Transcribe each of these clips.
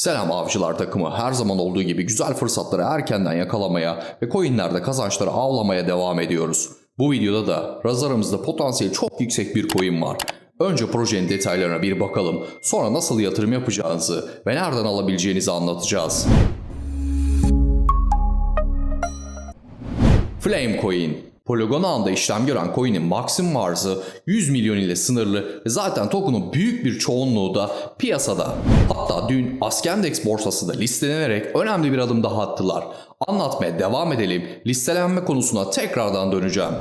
Selam avcılar takımı her zaman olduğu gibi güzel fırsatları erkenden yakalamaya ve coinlerde kazançları avlamaya devam ediyoruz. Bu videoda da razaramızda potansiyeli çok yüksek bir coin var. Önce projenin detaylarına bir bakalım, sonra nasıl yatırım yapacağınızı ve nereden alabileceğinizi anlatacağız. Flame Coin Polygon ağında işlem gören coin'in maksimum arzı 100 milyon ile sınırlı ve zaten token'un büyük bir çoğunluğu da piyasada. Hatta dün Askendex borsasında listelenerek önemli bir adım daha attılar. Anlatmaya devam edelim. Listelenme konusuna tekrardan döneceğim.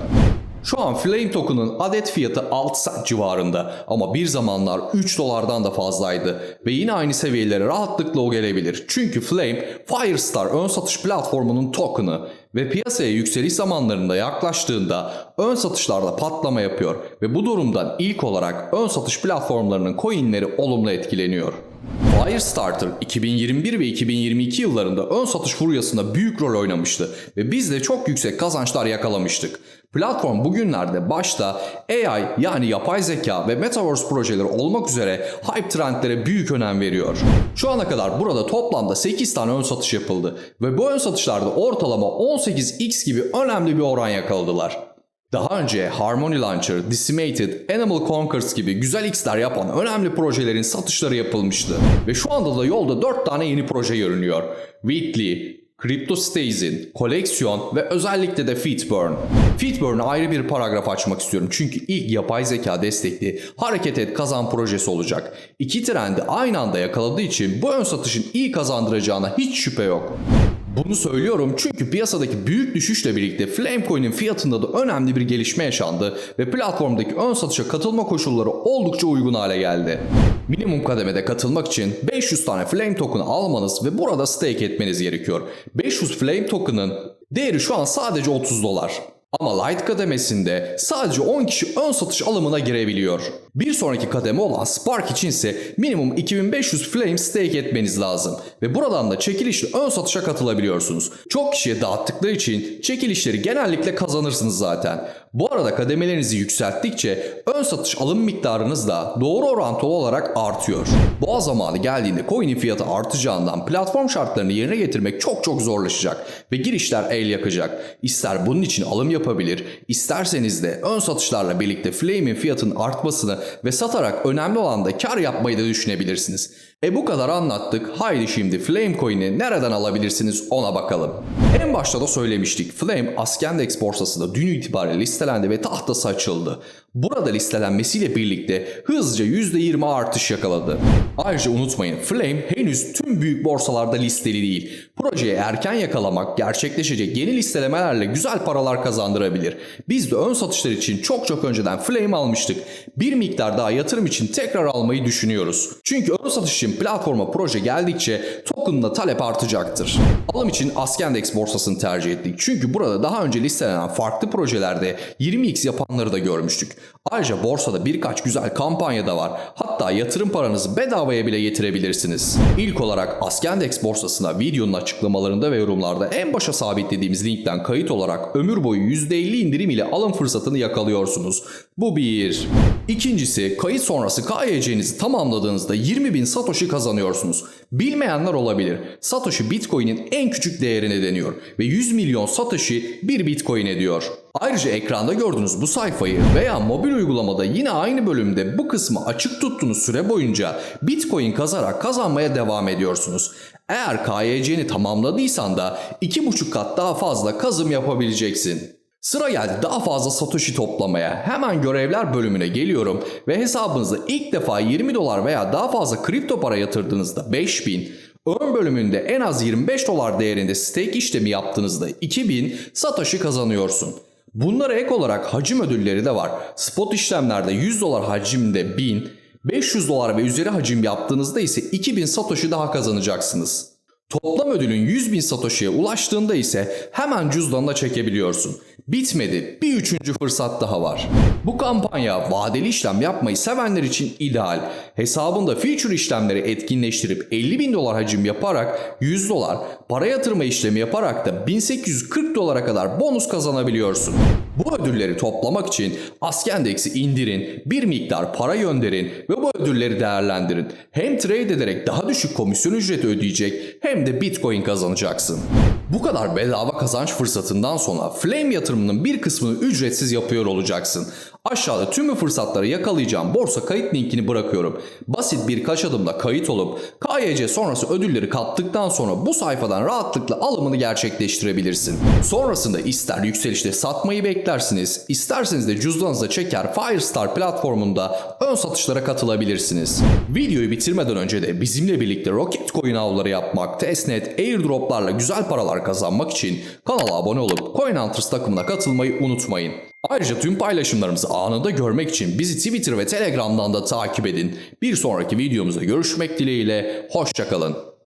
Şu an Flame token'ın adet fiyatı 6 cent civarında ama bir zamanlar 3 dolardan da fazlaydı ve yine aynı seviyelere rahatlıkla o gelebilir. Çünkü Flame Firestar ön satış platformunun token'ı ve piyasaya yükseliş zamanlarında yaklaştığında ön satışlarda patlama yapıyor ve bu durumdan ilk olarak ön satış platformlarının coinleri olumlu etkileniyor. Firestarter 2021 ve 2022 yıllarında ön satış furyasında büyük rol oynamıştı ve biz de çok yüksek kazançlar yakalamıştık. Platform bugünlerde başta AI yani yapay zeka ve metaverse projeleri olmak üzere hype trendlere büyük önem veriyor. Şu ana kadar burada toplamda 8 tane ön satış yapıldı ve bu ön satışlarda ortalama 18x gibi önemli bir oran yakaladılar. Daha önce Harmony Launcher, Decimated, Animal Conquers gibi güzel X'ler yapan önemli projelerin satışları yapılmıştı. Ve şu anda da yolda 4 tane yeni proje görünüyor. Weekly, CryptoStasin, Koleksiyon ve özellikle de Fitburn. Fitburn'a ayrı bir paragraf açmak istiyorum çünkü ilk yapay zeka destekli hareket et kazan projesi olacak. İki trendi aynı anda yakaladığı için bu ön satışın iyi kazandıracağına hiç şüphe yok. Bunu söylüyorum çünkü piyasadaki büyük düşüşle birlikte Flamecoin'in fiyatında da önemli bir gelişme yaşandı ve platformdaki ön satışa katılma koşulları oldukça uygun hale geldi. Minimum kademede katılmak için 500 tane Flame token'ı almanız ve burada stake etmeniz gerekiyor. 500 Flame token'ın değeri şu an sadece 30 dolar. Ama Light kademesinde sadece 10 kişi ön satış alımına girebiliyor. Bir sonraki kademe olan Spark için ise minimum 2500 Flame stake etmeniz lazım. Ve buradan da çekilişle ön satışa katılabiliyorsunuz. Çok kişiye dağıttıkları için çekilişleri genellikle kazanırsınız zaten. Bu arada kademelerinizi yükselttikçe ön satış alım miktarınız da doğru orantılı olarak artıyor. Boğa zamanı geldiğinde coin'in fiyatı artacağından platform şartlarını yerine getirmek çok çok zorlaşacak ve girişler el yakacak. İster bunun için alım yapabilir, isterseniz de ön satışlarla birlikte Flame'in fiyatının artmasını ve satarak önemli olan da kar yapmayı da düşünebilirsiniz. E bu kadar anlattık. Haydi şimdi Flame Coin'i nereden alabilirsiniz ona bakalım. En başta da söylemiştik. Flame Askendex borsasında dün itibariyle listelendi ve tahtası açıldı. Burada listelenmesiyle birlikte hızlıca %20 artış yakaladı. Ayrıca unutmayın Flame henüz tüm büyük borsalarda listeli değil. Projeyi erken yakalamak gerçekleşecek yeni listelemelerle güzel paralar kazandırabilir. Biz de ön satışlar için çok çok önceden Flame almıştık. Bir miktar daha yatırım için tekrar almayı düşünüyoruz. Çünkü ön satış için platforma proje geldikçe token'la talep artacaktır. Alım için Askendex borsasını tercih ettik. Çünkü burada daha önce listelenen farklı projelerde 20x yapanları da görmüştük. Ayrıca borsada birkaç güzel kampanya da var. Hatta yatırım paranızı bedavaya bile getirebilirsiniz. İlk olarak Askendex borsasına videonun açıklamalarında ve yorumlarda en başa sabitlediğimiz linkten kayıt olarak ömür boyu %50 indirim ile alım fırsatını yakalıyorsunuz. Bu bir. İkincisi kayıt sonrası KYC'nizi tamamladığınızda 20.000 Satoshi kazanıyorsunuz. Bilmeyenler olabilir. Satoshi Bitcoin'in en küçük değerine deniyor ve 100 milyon Satoshi 1 Bitcoin ediyor. Ayrıca ekranda gördüğünüz bu sayfayı veya mobil uygulamada yine aynı bölümde bu kısmı açık tuttuğunuz süre boyunca Bitcoin kazarak kazanmaya devam ediyorsunuz. Eğer KYC'ni tamamladıysan da 2,5 kat daha fazla kazım yapabileceksin. Sıra geldi daha fazla Satoshi toplamaya. Hemen görevler bölümüne geliyorum ve hesabınıza ilk defa 20 dolar veya daha fazla kripto para yatırdığınızda 5000, ön bölümünde en az 25 dolar değerinde stake işlemi yaptığınızda 2000 Satoshi kazanıyorsun. Bunlara ek olarak hacim ödülleri de var. Spot işlemlerde 100 dolar hacimde 1000, 500 dolar ve üzeri hacim yaptığınızda ise 2000 Satoshi daha kazanacaksınız. Toplam ödülün 100 bin Satoshi'ye ulaştığında ise hemen cüzdanına çekebiliyorsun. Bitmedi. Bir üçüncü fırsat daha var. Bu kampanya vadeli işlem yapmayı sevenler için ideal. Hesabında future işlemleri etkinleştirip 50 bin dolar hacim yaparak 100 dolar, para yatırma işlemi yaparak da 1840 dolara kadar bonus kazanabiliyorsun. Bu ödülleri toplamak için Askendex'i indirin, bir miktar para gönderin ve bu ödülleri değerlendirin. Hem trade ederek daha düşük komisyon ücreti ödeyecek hem de Bitcoin kazanacaksın. Bu kadar bedava kazanç fırsatından sonra Flame yatırımının bir kısmını ücretsiz yapıyor olacaksın. Aşağıda tüm bu fırsatları yakalayacağım borsa kayıt linkini bırakıyorum. Basit birkaç adımda kayıt olup KYC sonrası ödülleri kattıktan sonra bu sayfadan rahatlıkla alımını gerçekleştirebilirsin. Sonrasında ister yükselişte satmayı beklersiniz, isterseniz de cüzdanınıza çeker Firestar platformunda ön satışlara katılabilirsiniz. Videoyu bitirmeden önce de bizimle birlikte Rocket Coin avları yapmak, testnet, airdroplarla güzel paralar kazanmak için kanala abone olup CoinHunters takımına katılmayı unutmayın. Ayrıca tüm paylaşımlarımızı anında görmek için bizi Twitter ve Telegram'dan da takip edin. Bir sonraki videomuzda görüşmek dileğiyle, hoşçakalın.